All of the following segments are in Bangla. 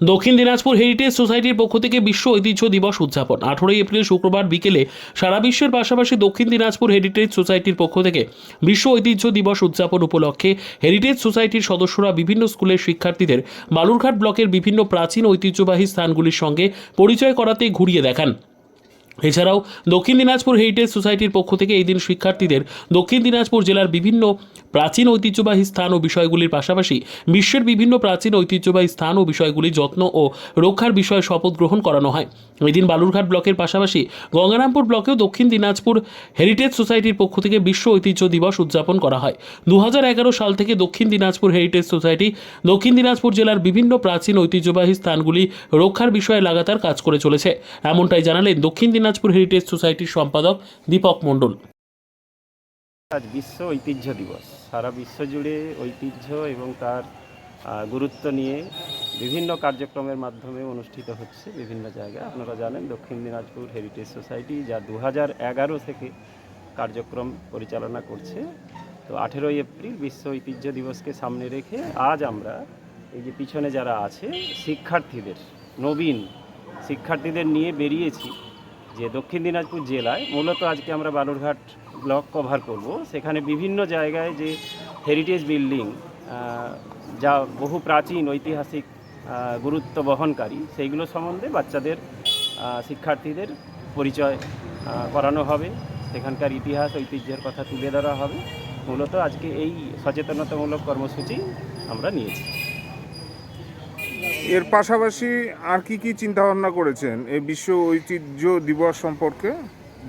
দক্ষিণ দিনাজপুর হেরিটেজ সোসাইটির পক্ষ থেকে বিশ্ব ঐতিহ্য দিবস উদযাপন। আঠারোই এপ্রিল শুক্রবার বিকেলে সারা বিশ্বের পাশাপাশি দক্ষিণ দিনাজপুর হেরিটেজ সোসাইটির পক্ষ থেকে বিশ্ব ঐতিহ্য দিবস উদযাপন উপলক্ষে হেরিটেজ সোসাইটির সদস্যরা বিভিন্ন স্কুলের শিক্ষার্থীদের বালুরঘাট ব্লকের বিভিন্ন প্রাচীন ঐতিহ্যবাহী স্থানগুলির সঙ্গে পরিচয় করাতে ঘুরিয়ে দেখান। এছাড়াও দক্ষিণ দিনাজপুর হেরিটেজ সোসাইটির পক্ষ থেকে এই দিন শিক্ষার্থীদের দক্ষিণ দিনাজপুর জেলার বিভিন্ন প্রাচীন ঐতিহ্যবাহী স্থান ও বিষয়গুলির পাশাপাশি বিশ্বের বিভিন্ন প্রাচীন ঐতিহ্যবাহী স্থান ও বিষয়গুলির যত্ন ও রক্ষার বিষয়ে শপথ গ্রহণ করানো হয়। এই দিন বালুরঘাট ব্লকের পাশাপাশি গঙ্গারামপুর ব্লকেও দক্ষিণ দিনাজপুর হেরিটেজ সোসাইটির পক্ষ থেকে বিশ্ব ঐতিহ্য দিবস উদযাপন করা হয়। দু হাজার এগারো সাল থেকে দক্ষিণ দিনাজপুর হেরিটেজ সোসাইটি দক্ষিণ দিনাজপুর জেলার বিভিন্ন প্রাচীন ঐতিহ্যবাহী স্থানগুলি রক্ষার বিষয়ে লাগাতার কাজ করে চলেছে। এমনটাই জানালেন দক্ষিণ দিনাজপুর হেরিটেজ সোসাইটির সম্পাদক দীপক মণ্ডল। আজ বিশ্ব ঐতিহ্য দিবস। সারা বিশ্ব জুড়ে ঐতিহ্য এবং তার গুরুত্ব নিয়ে বিভিন্ন কার্যক্রমের মাধ্যমে অনুষ্ঠিত হচ্ছে বিভিন্ন জায়গায়। আপনারা জানেন, দক্ষিণ দিনাজপুর হেরিটেজ সোসাইটি যা দু এগারো থেকে কার্যক্রম পরিচালনা করছে। তো আঠেরোই এপ্রিল বিশ্ব ঐতিহ্য দিবসকে সামনে রেখে আজ আমরা এই যে পিছনে যারা আছে, শিক্ষার্থীদের, নবীন শিক্ষার্থীদের নিয়ে বেরিয়েছি যে দক্ষিণ দিনাজপুর জেলায় মূলত আজকে আমরা বালুরঘাট ব্লক কভার করব। সেখানে বিভিন্ন জায়গায় যে হেরিটেজ বিল্ডিং যা বহু প্রাচীন ঐতিহাসিক গুরুত্ব বহনকারী, সেইগুলো সম্বন্ধে বাচ্চাদের শিক্ষার্থীদের পরিচয় করানো হবে। সেখানকার ইতিহাস, ঐতিহ্যের কথা তুলে ধরা হবে। মূলত আজকে এই সচেতনতামূলক কর্মসূচি আমরা নিয়েছি। এর পাশাপাশি আর কি কি চিন্তা ভাবনা করেছেন? এই বিশ্ব ঐতিহ্য দিবস সম্পর্কে?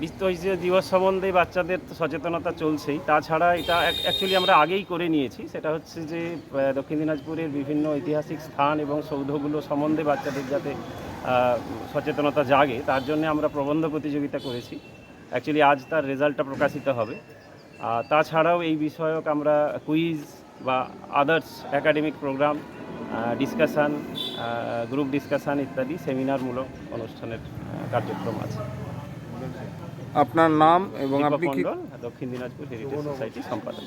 বিশ্ব ঐতিহ্য দিবস সম্বন্ধে বাচ্চাদের সচেতনতা চলছেই। তাছাড়া এটা অ্যাকচুয়ালি আমরা আগেই করে নিয়েছি। সেটা হচ্ছে যে দক্ষিণ দিনাজপুরের বিভিন্ন ঐতিহাসিক স্থান এবং সৌধগুলো সম্বন্ধে বাচ্চাদের যাতে সচেতনতা জাগে, তার জন্য আমরা প্রবন্ধ প্রতিযোগিতা করেছি। অ্যাকচুয়ালি আজ তার রেজাল্টটা প্রকাশিত হবে। তাছাড়াও এই বিষয়ক আমরা কুইজ বা others academic program discussion group discussion ইত্যাদি সেমিনারমূলক অনুষ্ঠানের কার্যক্রম আছে। আপনার নাম এবং আপনি দক্ষিণ দিনাজপুর হেরিটেজ সোসাইটি সম্পাদক।